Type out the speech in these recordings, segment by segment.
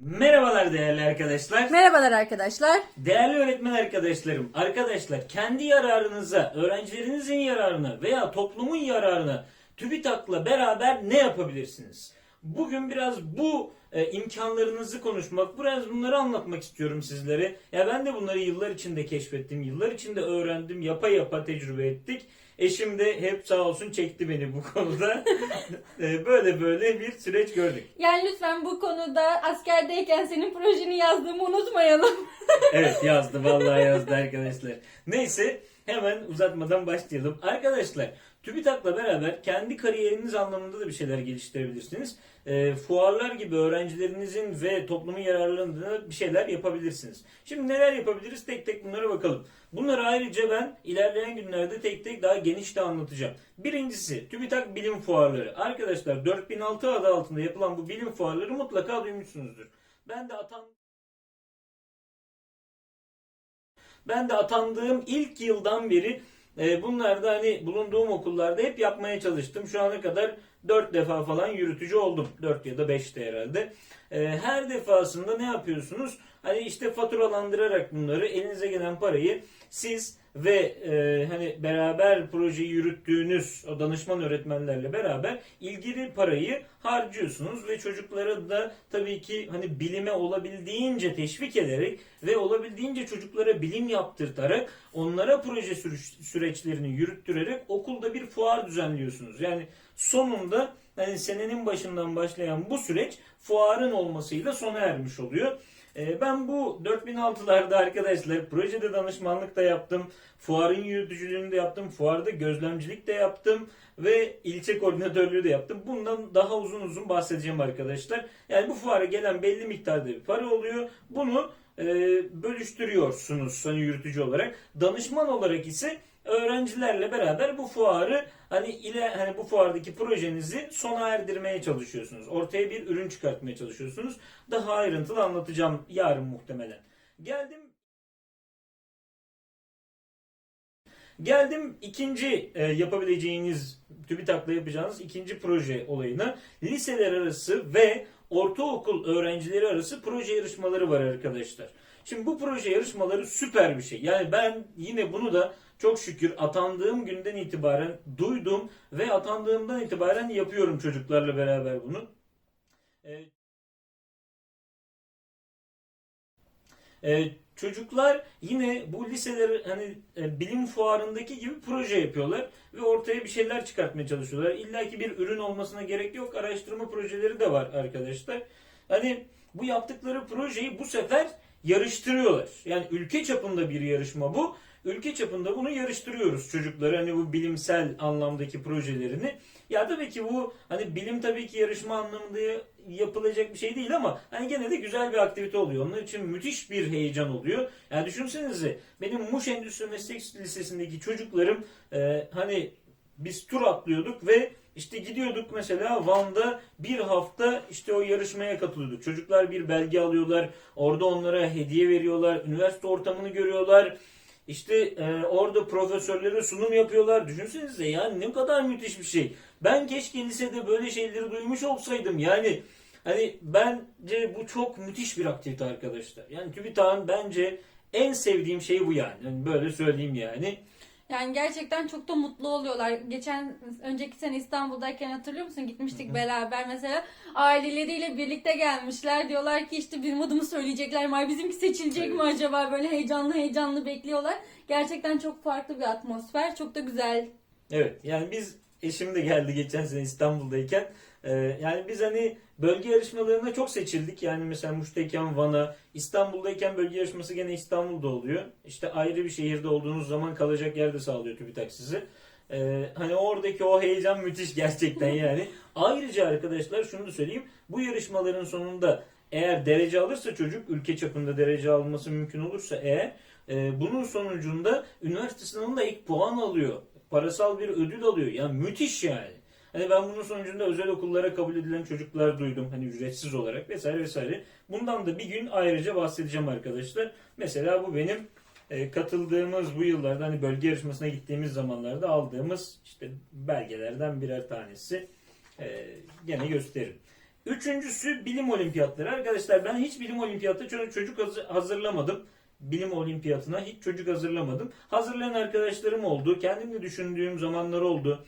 Merhabalar değerli arkadaşlar. Merhabalar arkadaşlar. Değerli öğretmen arkadaşlarım, arkadaşlar kendi yararınıza, öğrencilerinizin yararına veya toplumun yararına TÜBİTAK'la beraber ne yapabilirsiniz? Bugün biraz bu e, imkanlarınızı konuşmak, biraz bunları anlatmak istiyorum sizlere. Ya ben de bunları yıllar içinde keşfettim, yıllar içinde öğrendim, yapa yapa tecrübe ettik. Eşim de hep sağ olsun çekti beni bu konuda. E, böyle böyle bir süreç gördük. Yani lütfen bu konuda askerdeyken senin projeni yazdığımı unutmayalım. Evet yazdı vallahi yazdı arkadaşlar. Neyse hemen uzatmadan başlayalım. Arkadaşlar TÜBİTAK'la beraber kendi kariyeriniz anlamında da bir şeyler geliştirebilirsiniz. Ee, fuarlar gibi öğrencilerinizin ve toplumun yararlarına bir şeyler yapabilirsiniz. Şimdi neler yapabiliriz tek tek bunlara bakalım. Bunları ayrıca ben ilerleyen günlerde tek tek daha geniş de anlatacağım. Birincisi TÜBİTAK bilim fuarları. Arkadaşlar 4006 adı altında yapılan bu bilim fuarları mutlaka duymuşsunuzdur. Ben de atan Ben de atandığım ilk yıldan beri e, bunlar da hani bulunduğum okullarda hep yapmaya çalıştım. Şu ana kadar 4 defa falan yürütücü oldum. 4 ya da 5'te herhalde. E, her defasında ne yapıyorsunuz? Hani işte faturalandırarak bunları elinize gelen parayı siz ve e, hani beraber projeyi yürüttüğünüz o danışman öğretmenlerle beraber ilgili parayı harcıyorsunuz ve çocuklara da tabii ki hani bilime olabildiğince teşvik ederek ve olabildiğince çocuklara bilim yaptırtarak onlara proje süreçlerini yürüttürerek okulda bir fuar düzenliyorsunuz. Yani sonunda hani senenin başından başlayan bu süreç fuarın olmasıyla sona ermiş oluyor. Ee, Ben bu 4006'larda arkadaşlar projede danışmanlık da yaptım. Fuarın yürütücülüğünü de yaptım. Fuarda gözlemcilik de yaptım. Ve ilçe koordinatörlüğü de yaptım. Bundan daha uzun uzun bahsedeceğim arkadaşlar. Yani bu fuara gelen belli miktarda bir para oluyor. Bunu e, bölüştürüyorsunuz hani yürütücü olarak. Danışman olarak ise öğrencilerle beraber bu fuarı hani ile hani bu fuardaki projenizi sona erdirmeye çalışıyorsunuz. Ortaya bir ürün çıkartmaya çalışıyorsunuz. Daha ayrıntılı anlatacağım yarın muhtemelen. Geldim Geldim ikinci e, yapabileceğiniz TÜBİTAK'la yapacağınız ikinci proje olayına. Liseler arası ve ortaokul öğrencileri arası proje yarışmaları var arkadaşlar. Şimdi bu proje yarışmaları süper bir şey. Yani ben yine bunu da çok şükür atandığım günden itibaren duydum ve atandığımdan itibaren yapıyorum çocuklarla beraber bunu. E, Ee, çocuklar yine bu liseler hani e, bilim fuarındaki gibi proje yapıyorlar ve ortaya bir şeyler çıkartmaya çalışıyorlar. İlla ki bir ürün olmasına gerek yok. Araştırma projeleri de var arkadaşlar. Hani bu yaptıkları projeyi bu sefer yarıştırıyorlar. Yani ülke çapında bir yarışma bu. Ülke çapında bunu yarıştırıyoruz çocukları hani bu bilimsel anlamdaki projelerini. Ya tabii ki bu hani bilim tabii ki yarışma anlamında yapılacak bir şey değil ama hani gene de güzel bir aktivite oluyor. Onlar için müthiş bir heyecan oluyor. Yani düşünsenize benim Muş Endüstri Meslek Lisesi'ndeki çocuklarım e, hani biz tur atlıyorduk ve işte gidiyorduk mesela Van'da bir hafta işte o yarışmaya katılıyorduk. Çocuklar bir belge alıyorlar. Orada onlara hediye veriyorlar. Üniversite ortamını görüyorlar. İşte e, orada profesörlere sunum yapıyorlar. Düşünsenize yani ne kadar müthiş bir şey. Ben keşke lisede böyle şeyleri duymuş olsaydım. Yani hani bence bu çok müthiş bir aktivite arkadaşlar. Yani TÜBİTAK'ın bence en sevdiğim şey bu yani. yani böyle söyleyeyim yani. Yani gerçekten çok da mutlu oluyorlar. Geçen önceki sene İstanbul'dayken hatırlıyor musun? Gitmiştik beraber mesela. Aileleriyle birlikte gelmişler. Diyorlar ki işte benim adımı söyleyecekler mi? Ay bizimki seçilecek mi acaba? Böyle heyecanlı heyecanlı bekliyorlar. Gerçekten çok farklı bir atmosfer. Çok da güzel. Evet yani biz eşim de geldi geçen sene İstanbul'dayken. Ee, yani biz hani bölge yarışmalarına çok seçildik. Yani mesela Muş'tayken Van'a, İstanbul'dayken bölge yarışması gene İstanbul'da oluyor. İşte ayrı bir şehirde olduğunuz zaman kalacak yer de sağlıyor TÜBİTAK sizi. Ee, hani oradaki o heyecan müthiş gerçekten yani. Ayrıca arkadaşlar şunu da söyleyeyim. Bu yarışmaların sonunda eğer derece alırsa çocuk ülke çapında derece alması mümkün olursa eğer e, bunun sonucunda üniversite sınavında ilk puan alıyor. Parasal bir ödül alıyor. Yani müthiş yani. Hani ben bunun sonucunda özel okullara kabul edilen çocuklar duydum. Hani ücretsiz olarak vesaire vesaire. Bundan da bir gün ayrıca bahsedeceğim arkadaşlar. Mesela bu benim e, katıldığımız bu yıllarda hani bölge yarışmasına gittiğimiz zamanlarda aldığımız işte belgelerden birer tanesi. E, gene gösteririm. Üçüncüsü bilim olimpiyatları. Arkadaşlar ben hiç bilim olimpiyatı çocuk, çocuk hazır- hazırlamadım. Bilim olimpiyatına hiç çocuk hazırlamadım. Hazırlayan arkadaşlarım oldu. Kendim de düşündüğüm zamanlar oldu.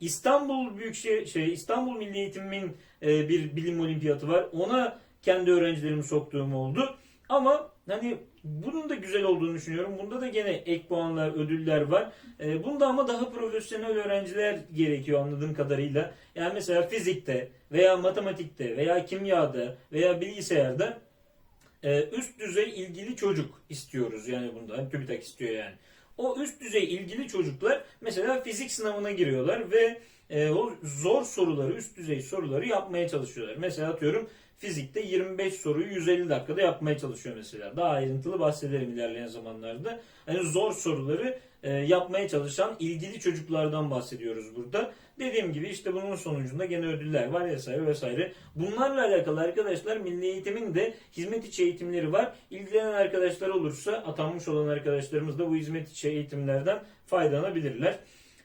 İstanbul Büyükşehir şey İstanbul Milli Eğitim'in e, bir bilim olimpiyatı var. Ona kendi öğrencilerimi soktuğum oldu. Ama hani bunun da güzel olduğunu düşünüyorum. Bunda da gene ek puanlar, ödüller var. E, bunda ama daha profesyonel öğrenciler gerekiyor anladığım kadarıyla. Yani mesela fizikte veya matematikte veya kimyada veya bilgisayarda e, üst düzey ilgili çocuk istiyoruz yani bunda. Hani TÜBİTAK istiyor yani. O üst düzey ilgili çocuklar mesela fizik sınavına giriyorlar ve e, o zor soruları, üst düzey soruları yapmaya çalışıyorlar. Mesela atıyorum fizikte 25 soruyu 150 dakikada yapmaya çalışıyor mesela. Daha ayrıntılı bahsederim ilerleyen zamanlarda. Hani zor soruları e, yapmaya çalışan ilgili çocuklardan bahsediyoruz burada. Dediğim gibi işte bunun sonucunda gene ödüller var vesaire vesaire. Bunlarla alakalı arkadaşlar Milli Eğitim'in de hizmet içi eğitimleri var. İlgilenen arkadaşlar olursa atanmış olan arkadaşlarımız da bu hizmet içi eğitimlerden faydalanabilirler.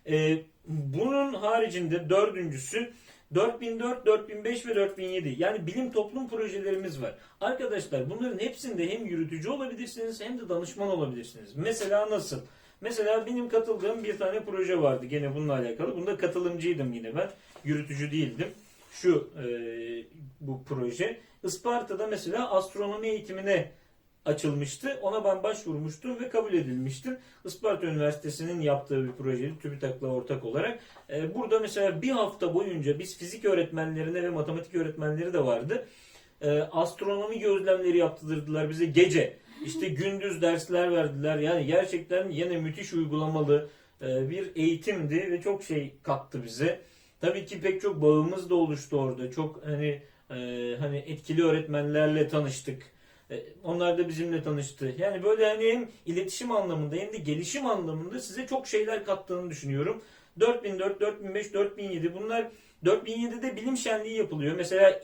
Ee, bunun haricinde dördüncüsü 4004, 4005 ve 4007 yani bilim toplum projelerimiz var. Arkadaşlar bunların hepsinde hem yürütücü olabilirsiniz hem de danışman olabilirsiniz. Mesela nasıl? Mesela benim katıldığım bir tane proje vardı gene bununla alakalı. Bunda katılımcıydım yine ben. Yürütücü değildim. Şu e, bu proje. Isparta'da mesela astronomi eğitimine açılmıştı. Ona ben başvurmuştum ve kabul edilmiştim. Isparta Üniversitesi'nin yaptığı bir projeydi TÜBİTAK'la ortak olarak. Ee, burada mesela bir hafta boyunca biz fizik öğretmenlerine ve matematik öğretmenleri de vardı. Ee, astronomi gözlemleri yaptırdılar bize gece. İşte gündüz dersler verdiler. Yani gerçekten yine müthiş uygulamalı e, bir eğitimdi ve çok şey kattı bize. Tabii ki pek çok bağımız da oluştu orada. Çok hani e, hani etkili öğretmenlerle tanıştık. E, Onlar da bizimle tanıştı. Yani böyle hani hem iletişim anlamında hem de gelişim anlamında size çok şeyler kattığını düşünüyorum. 4004, 4005, 4007 bunlar 4007'de bilim şenliği yapılıyor. Mesela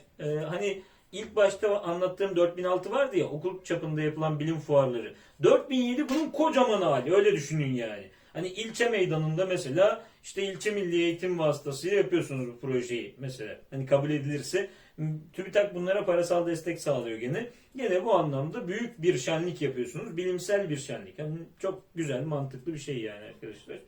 hani ilk başta anlattığım 4006 vardı ya okul çapında yapılan bilim fuarları. 4007 bunun kocaman hali öyle düşünün yani. Hani ilçe meydanında mesela işte ilçe milli eğitim vasıtasıyla yapıyorsunuz bu projeyi mesela. Hani kabul edilirse TÜBİTAK bunlara parasal destek sağlıyor gene. Gene bu anlamda büyük bir şenlik yapıyorsunuz. Bilimsel bir şenlik. Yani çok güzel, mantıklı bir şey yani arkadaşlar.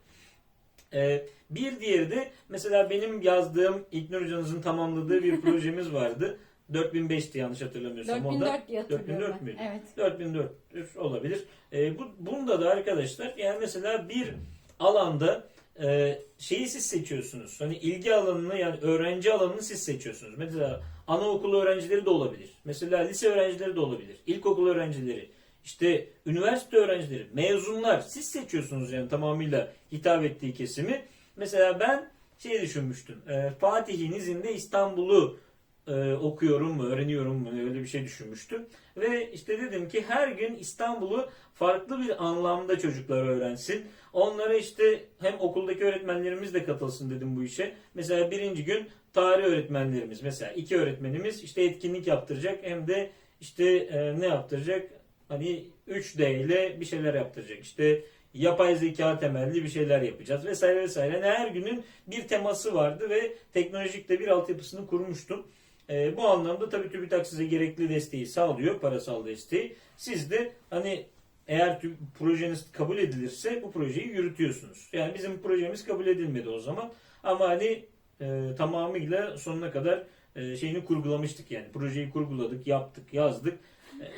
Ee, bir diğeri de mesela benim yazdığım İlknur Hocanızın tamamladığı bir projemiz vardı. 4005'ti yanlış hatırlamıyorsam. Onda 4004 diye hatırlıyorum 4004 ben. müydü? Evet. 4004 olabilir. E, bu, bunda da arkadaşlar yani mesela bir alanda e, şeyi siz seçiyorsunuz. Hani ilgi alanını yani öğrenci alanını siz seçiyorsunuz. Mesela anaokulu öğrencileri de olabilir. Mesela lise öğrencileri de olabilir. İlkokul öğrencileri. işte üniversite öğrencileri, mezunlar siz seçiyorsunuz yani tamamıyla hitap ettiği kesimi. Mesela ben şey düşünmüştüm. E, Fatih'in izinde İstanbul'u e, okuyorum mu, öğreniyorum mu öyle bir şey düşünmüştüm. Ve işte dedim ki her gün İstanbul'u farklı bir anlamda çocuklar öğrensin. Onlara işte hem okuldaki öğretmenlerimiz de katılsın dedim bu işe. Mesela birinci gün tarih öğretmenlerimiz mesela iki öğretmenimiz işte etkinlik yaptıracak hem de işte e, ne yaptıracak? Hani 3D ile bir şeyler yaptıracak. İşte yapay zeka temelli bir şeyler yapacağız vesaire vesaire. Yani her günün bir teması vardı ve teknolojik de bir altyapısını kurmuştum. E, bu anlamda tabii TÜBİTAK size gerekli desteği sağlıyor, parasal desteği. Siz de hani eğer tü- projeniz kabul edilirse bu projeyi yürütüyorsunuz. Yani bizim projemiz kabul edilmedi o zaman. Ama hani e, tamamıyla sonuna kadar e, şeyini kurgulamıştık yani. Projeyi kurguladık, yaptık, yazdık.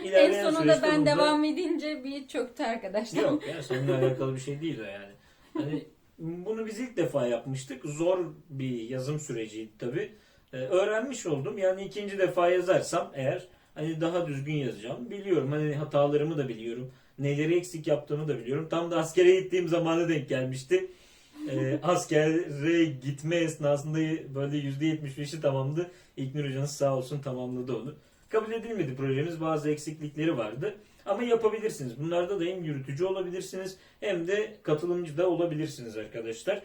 E, En sonunda ben bunda- devam edince bir çöktü arkadaşlar. Yok ya seninle alakalı bir şey değil o yani. Hani bunu biz ilk defa yapmıştık. Zor bir yazım süreciydi tabi. öğrenmiş oldum. Yani ikinci defa yazarsam eğer hani daha düzgün yazacağım. Biliyorum hani hatalarımı da biliyorum. Neleri eksik yaptığımı da biliyorum. Tam da askere gittiğim zamana denk gelmişti. Ee, askere gitme esnasında böyle %75'i tamamdı. İlknur hocanız sağ olsun tamamladı onu. Kabul edilmedi projemiz. Bazı eksiklikleri vardı. Ama yapabilirsiniz. Bunlarda da hem yürütücü olabilirsiniz hem de katılımcı da olabilirsiniz arkadaşlar.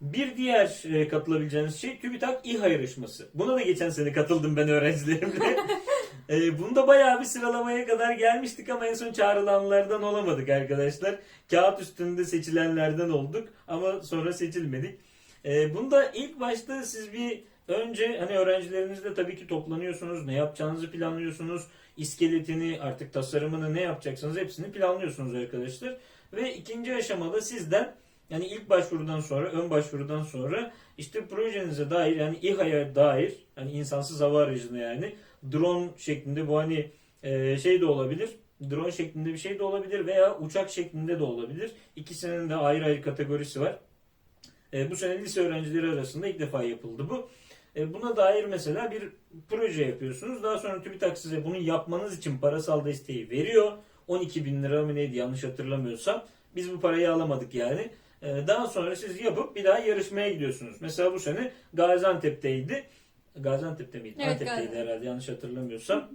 Bir diğer e, katılabileceğiniz şey TÜBİTAK İHA yarışması. Buna da geçen sene katıldım ben öğrencilerimle. e, bunda bayağı bir sıralamaya kadar gelmiştik ama en son çağrılanlardan olamadık arkadaşlar. Kağıt üstünde seçilenlerden olduk ama sonra seçilmedik. E, bunda ilk başta siz bir önce hani öğrencilerinizle tabii ki toplanıyorsunuz. Ne yapacağınızı planlıyorsunuz. iskeletini artık tasarımını ne yapacaksınız hepsini planlıyorsunuz arkadaşlar. Ve ikinci aşamada sizden yani ilk başvurudan sonra, ön başvurudan sonra işte projenize dair yani İHA'ya dair hani insansız hava aracına yani drone şeklinde bu hani e, şey de olabilir. Drone şeklinde bir şey de olabilir veya uçak şeklinde de olabilir. İkisinin de ayrı ayrı kategorisi var. E, bu sene lise öğrencileri arasında ilk defa yapıldı bu. E, buna dair mesela bir proje yapıyorsunuz. Daha sonra TÜBİTAK size bunu yapmanız için parasal desteği veriyor. 12 bin lira mı neydi yanlış hatırlamıyorsam. Biz bu parayı alamadık yani. E, daha sonra siz yapıp bir daha yarışmaya gidiyorsunuz. Mesela bu sene Gaziantep'teydi. Gaziantep'te miydi? Evet, Antep'teydi Gaziantep. herhalde yanlış hatırlamıyorsam.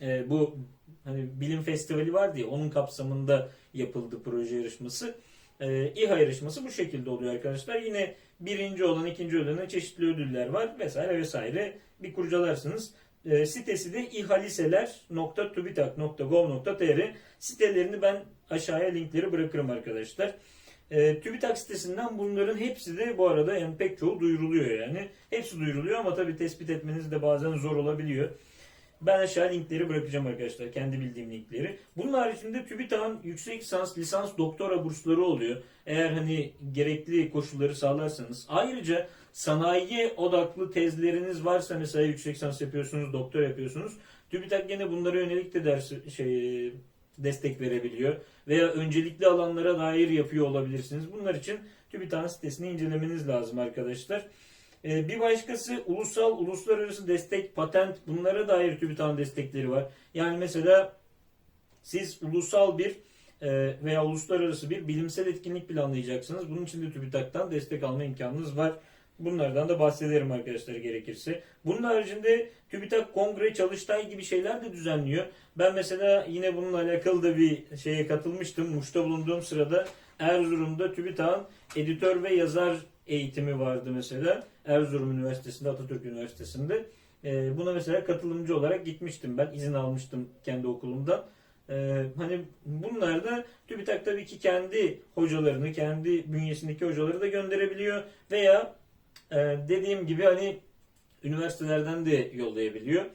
E, bu hani bilim festivali vardı ya onun kapsamında yapıldı proje yarışması. E, İHA yarışması bu şekilde oluyor arkadaşlar. Yine birinci olan, ikinci olana çeşitli ödüller var vesaire vesaire. Bir kurcalarsınız. E, sitesi de ihaliseler.tubitak.gov.tr Sitelerini ben aşağıya linkleri bırakırım arkadaşlar. E, TÜBİTAK sitesinden bunların hepsi de bu arada yani pek çoğu duyuruluyor yani. Hepsi duyuruluyor ama tabii tespit etmeniz de bazen zor olabiliyor. Ben aşağı linkleri bırakacağım arkadaşlar. Kendi bildiğim linkleri. Bunun haricinde TÜBİTAK'ın yüksek lisans, lisans, doktora bursları oluyor. Eğer hani gerekli koşulları sağlarsanız. Ayrıca sanayiye odaklı tezleriniz varsa mesela yüksek lisans yapıyorsunuz, doktor yapıyorsunuz. TÜBİTAK gene bunlara yönelik de ders şey destek verebiliyor. Veya öncelikli alanlara dair yapıyor olabilirsiniz. Bunlar için TÜBİTAK'ın sitesini incelemeniz lazım arkadaşlar. Ee, bir başkası ulusal, uluslararası destek, patent bunlara dair TÜBİTAK'ın destekleri var. Yani mesela siz ulusal bir e, veya uluslararası bir bilimsel etkinlik planlayacaksınız. Bunun için de TÜBİTAK'tan destek alma imkanınız var. Bunlardan da bahsederim arkadaşlar gerekirse. Bunun haricinde TÜBİTAK Kongre, Çalıştay gibi şeyler de düzenliyor. Ben mesela yine bununla alakalı da bir şeye katılmıştım. Muş'ta bulunduğum sırada Erzurum'da TÜBİTAK'ın editör ve yazar eğitimi vardı mesela. Erzurum Üniversitesi'nde, Atatürk Üniversitesi'nde. Ee, buna mesela katılımcı olarak gitmiştim ben. izin almıştım kendi okulumdan. Ee, hani bunlar da TÜBİTAK tabii ki kendi hocalarını, kendi bünyesindeki hocaları da gönderebiliyor. Veya e, dediğim gibi hani üniversitelerden de yollayabiliyor.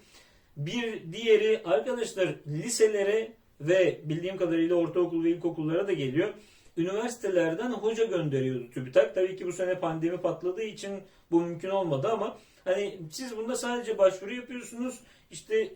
Bir diğeri arkadaşlar liselere ve bildiğim kadarıyla ortaokul ve ilkokullara da geliyor. Üniversitelerden hoca gönderiyordu TÜBİTAK. Tabii ki bu sene pandemi patladığı için bu mümkün olmadı ama hani siz bunda sadece başvuru yapıyorsunuz. İşte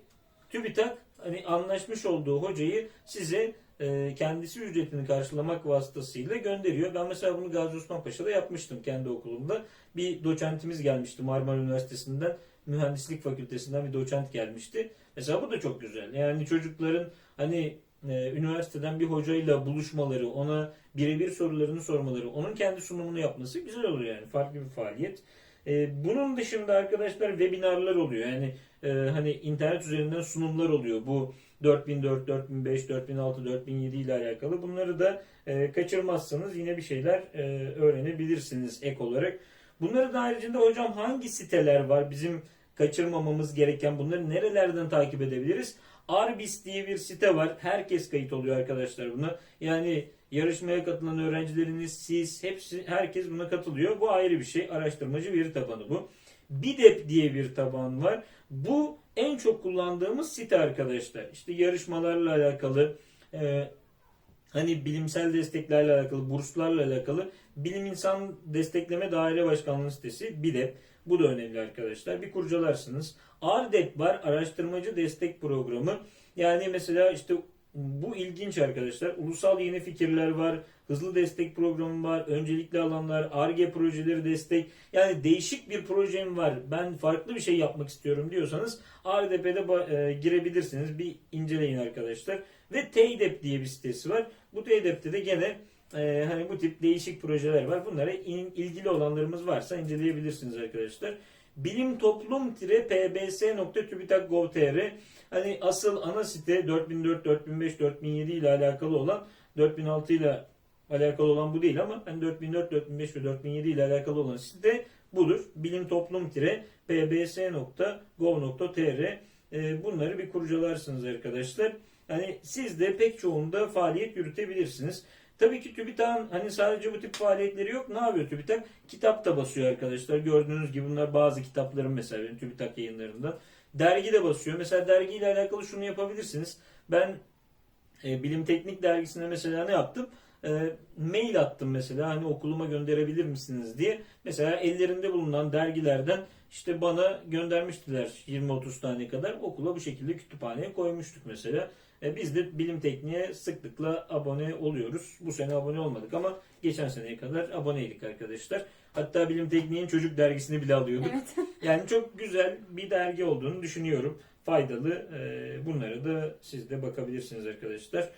TÜBİTAK hani anlaşmış olduğu hocayı size e, kendisi ücretini karşılamak vasıtasıyla gönderiyor. Ben mesela bunu Gazi Osman Paşa'da yapmıştım kendi okulumda. Bir doçentimiz gelmişti Marmara Üniversitesi'nden, mühendislik fakültesinden bir doçent gelmişti. Mesela bu da çok güzel. Yani çocukların hani e, üniversiteden bir hocayla buluşmaları, ona birebir sorularını sormaları, onun kendi sunumunu yapması güzel oluyor yani. Farklı bir faaliyet. E, bunun dışında arkadaşlar webinarlar oluyor. Yani e, hani internet üzerinden sunumlar oluyor. Bu 4004, 4005, 4006, 4007 ile alakalı. Bunları da e, kaçırmazsanız yine bir şeyler e, öğrenebilirsiniz ek olarak. Bunları da haricinde hocam hangi siteler var bizim kaçırmamamız gereken bunları nerelerden takip edebiliriz? Arbis diye bir site var. Herkes kayıt oluyor arkadaşlar buna. Yani yarışmaya katılan öğrencileriniz, siz, hepsi, herkes buna katılıyor. Bu ayrı bir şey. Araştırmacı veri tabanı bu. BIDEP diye bir taban var. Bu en çok kullandığımız site arkadaşlar. İşte yarışmalarla alakalı, e, hani bilimsel desteklerle alakalı, burslarla alakalı Bilim İnsan Destekleme Daire Başkanlığı sitesi BİDEP. Bu da önemli arkadaşlar. Bir kurcalarsınız. ARDEP var. Araştırmacı Destek Programı. Yani mesela işte bu ilginç arkadaşlar. Ulusal yeni fikirler var. Hızlı destek programı var. Öncelikli alanlar, ARGE projeleri destek. Yani değişik bir projem var. Ben farklı bir şey yapmak istiyorum diyorsanız ARDEP'de ba- e, girebilirsiniz. Bir inceleyin arkadaşlar. Ve TEYDEP diye bir sitesi var. Bu TEYDEP'te de gene e, hani bu tip değişik projeler var. Bunlara in- ilgili olanlarımız varsa inceleyebilirsiniz arkadaşlar. Bilim toplum pbs.tübitak.gov.tr Hani asıl ana site 4004, 4005, 4007 ile alakalı olan 4006 ile alakalı olan bu değil ama hani 4004, 4005 ve 4007 ile alakalı olan site budur. Bilim toplum pbs.gov.tr e, bunları bir kurcalarsınız arkadaşlar. Yani siz de pek çoğunda faaliyet yürütebilirsiniz. Tabii ki TÜBİTAK'ın hani sadece bu tip faaliyetleri yok. Ne yapıyor TÜBİTAK? Kitap da basıyor arkadaşlar. Gördüğünüz gibi bunlar bazı kitapların mesela benim TÜBİTAK yayınlarından. Dergi de basıyor. Mesela dergiyle alakalı şunu yapabilirsiniz. Ben e, Bilim Teknik dergisine mesela ne yaptım? E, mail attım mesela hani okuluma gönderebilir misiniz diye. Mesela ellerinde bulunan dergilerden işte bana göndermiştiler 20-30 tane kadar. Okula bu şekilde kütüphaneye koymuştuk mesela. E, biz de Bilim Tekniğe sıklıkla abone oluyoruz. Bu sene abone olmadık ama geçen seneye kadar aboneydik arkadaşlar. Hatta Bilim Tekniğin çocuk dergisini bile alıyorduk. Evet. Yani çok güzel bir dergi olduğunu düşünüyorum. Faydalı. Ee, Bunlara da siz de bakabilirsiniz arkadaşlar.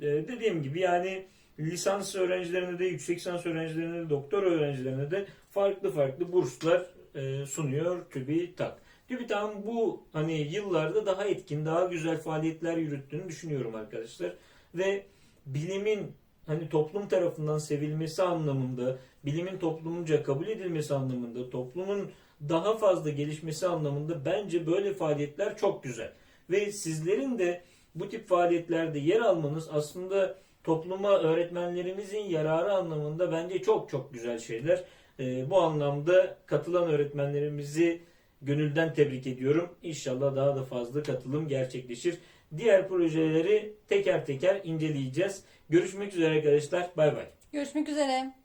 Ee, Dediğim gibi yani lisans öğrencilerine de, yüksek lisans öğrencilerine de, doktor öğrencilerine de farklı farklı burslar e, sunuyor TÜBİTAK. TÜBİTAK'ın bu hani yıllarda daha etkin, daha güzel faaliyetler yürüttüğünü düşünüyorum arkadaşlar. Ve bilimin hani toplum tarafından sevilmesi anlamında, bilimin toplumca kabul edilmesi anlamında, toplumun daha fazla gelişmesi anlamında bence böyle faaliyetler çok güzel. Ve sizlerin de bu tip faaliyetlerde yer almanız aslında topluma öğretmenlerimizin yararı anlamında bence çok çok güzel şeyler. Ee, bu anlamda katılan öğretmenlerimizi gönülden tebrik ediyorum. İnşallah daha da fazla katılım gerçekleşir. Diğer projeleri teker teker inceleyeceğiz. Görüşmek üzere arkadaşlar. Bay bay. Görüşmek üzere.